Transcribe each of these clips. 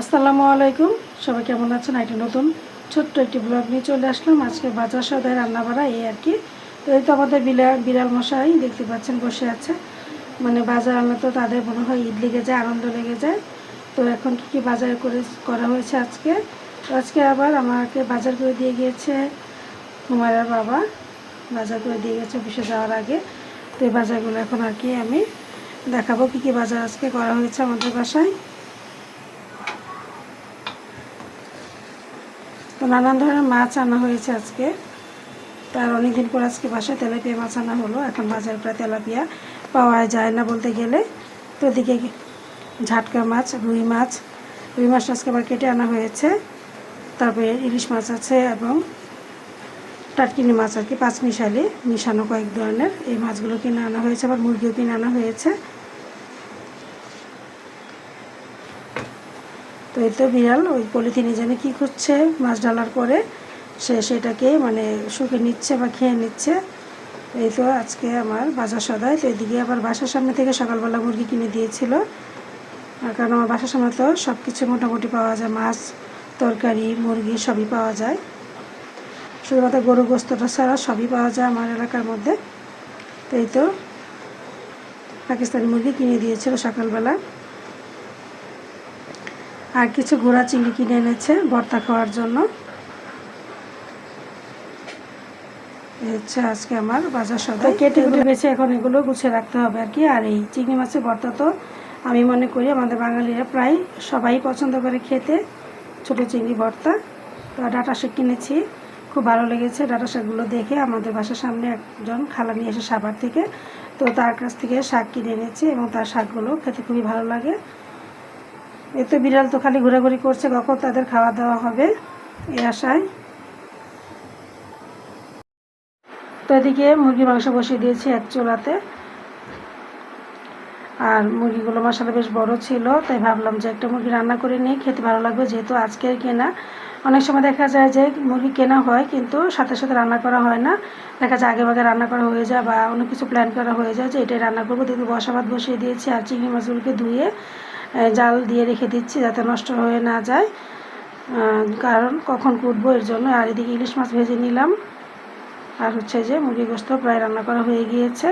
আসসালামু আলাইকুম। সবাই কেমন আছেন? একটা নতুন ছোট্ট একটি ব্লগ নিয়ে চলে আসলাম। আজকে বাজার সদায় রান্না বাড়া এই আর কি। তো এই তো আমাদের বিড়াল বিড়াল মশাই দেখতে পাচ্ছেন বসে আছে। মানে বাজার আনলে তো তাদের মনে হয় ঈদ লেগে যায়, আনন্দ লেগে যায়। তো এখন কি কি বাজার করে, করা হয়েছে আজকে? তো আজকে আবার আমাকে বাজার করে দিয়ে গিয়েছে হুমায়রার বাবা। বাজার করে দিয়ে গেছে অফিসে যাওয়ার আগে। তো এই বাজারগুলো এখন আর কি আমি দেখাবো কি কি বাজার আজকে করা হয়েছে আমাদের বাসায়। তো নানান ধরনের মাছ আনা হয়েছে আজকে। তার অনেকদিন পর আজকে বাসায় তেলাপিয়া মাছ আনা হলো। এখন বাজারে প্রায় তেলাপিয়া পাওয়া যায় না বলতে গেলে। তো এদিকে ঝাটকা মাছ, রুই মাছ রুই মাছ আজকে আবার কেটে আনা হয়েছে। তারপরে ইলিশ মাছ আছে এবং টাটকিনি মাছ আর কি, পাঁচ মিশালি মিশানো কয়েক ধরনের। এই মাছগুলো কিনে আনা হয়েছে, আবার মুরগিও কিনে আনা হয়েছে। তো এই তো বিড়াল, ওই পলিথিনে জানে কী করছে মাছ ডালার পরে সে সেটাকে মানে শুকে নিচ্ছে বা খেয়ে নিচ্ছে। এই তো আজকে আমার বাজার সদায় তো এদিকে আবার বাসার সামনে থেকে সকালবেলা মুরগি কিনে দিয়েছিল। কারণ আমার বাসার সামনে তো সব কিছু মোটামুটি পাওয়া যায়, মাছ, তরকারি, মুরগি সবই পাওয়া যায়। শুধুমাত্র গরু গোস্তটা ছাড়া সবই পাওয়া যায় আমার এলাকার মধ্যে। এই তো পাকিস্তানি মুরগি কিনে দিয়েছিল সকালবেলা। আর কিছু ঘোড়া চিংড়ি কিনে এনেছে ভর্তা খাওয়ার জন্য। হচ্ছে আজকে আমার বাজার সদাই। কেটে কুটে বেছে এখন এগুলো গুছিয়ে রাখতে হবে আর কি। আর এই চিংড়ি মাছের ভর্তা তো আমি মনে করি আমাদের বাঙালিরা প্রায় সবাই পছন্দ করে খেতে ছোটো চিংড়ি ভর্তা। তো ডাটা শাক কিনেছি খুব ভালো লেগেছে। ডাটা শাকগুলো দেখে আমাদের বাসার সামনে একজন খালা নিয়ে এসে সাবার থেকে তো তার কাছ থেকে শাক কিনে এনেছি এবং তার শাকগুলো খেতে খুবই ভালো লাগে। এ তো বিড়াল তো খালি ঘোরাঘুরি করছে, কখন তাদের খাওয়া দাওয়া হবে এই আশায়। তো এদিকে মুরগির মাংস বসিয়ে দিয়েছি এক চোলাতে। আর মুরগিগুলো মশলা বেশ বড় ছিল, তাই ভাবলাম যে একটা মুরগি রান্না করে নিয়ে খেতে ভালো লাগবে যেহেতু আজকের কেনা। অনেক সময় দেখা যায় যে মুরগি কেনা হয়, কিন্তু সাথে সাথে রান্না করা হয় না। দেখা যায় আগে ভাগে রান্না করা হয়ে যায় বা অন্য কিছু প্ল্যান করা হয়ে যায় যে এটাই রান্না করব। দেখবি বসা ভাত বসিয়ে দিয়েছি আর চিংড়ি মাছগুলোকে ধুয়ে জাল দিয়ে রেখে দিচ্ছি যাতে নষ্ট হয়ে না যায়। কারণ কখন কুটবো এর জন্য। আর এদিকে ইলিশ মাছ ভেজে নিলাম। আর হচ্ছে যে মুরগি গোস্ত প্রায় রান্না করা হয়ে গিয়েছে।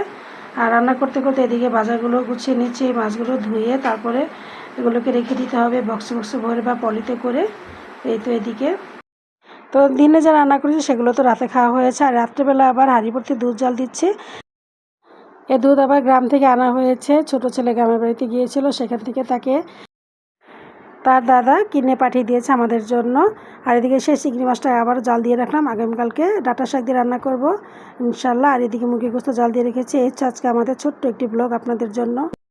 আর রান্না করতে করতে এদিকে বাজারগুলো গুছিয়ে নিচ্ছি, এই মাছগুলো ধুয়ে তারপরে এগুলোকে রেখে দিতে হবে বক্সে বক্সে ভরে বা পলিতে করে। এই তো এদিকে। তো দিনে যা রান্না করেছি সেগুলো তো রাতে খাওয়া হয়েছে। আর রাত্রেবেলা আবার হাঁড়ি ভর্তি দুধ জাল দিচ্ছি। এ দুধ আবার গ্রাম থেকে আনা হয়েছে। ছোট ছেলে গ্রামের বাড়িতে গিয়েছিল, সেখান থেকে তাকে তার দাদা কিনে পাঠিয়ে দিয়েছে আমাদের জন্য। আর এদিকে সেই চিংড়ি মাছটা আবার জাল দিয়ে রাখলাম। আগামীকালকে ডাটা শাক দিয়ে রান্না করব, ইনশাল্লাহ। আর এদিকে মুরগি গোস্ত জাল দিয়ে রেখেছি। এই আজকে আমাদের ছোট্ট একটি ব্লগ আপনাদের জন্য।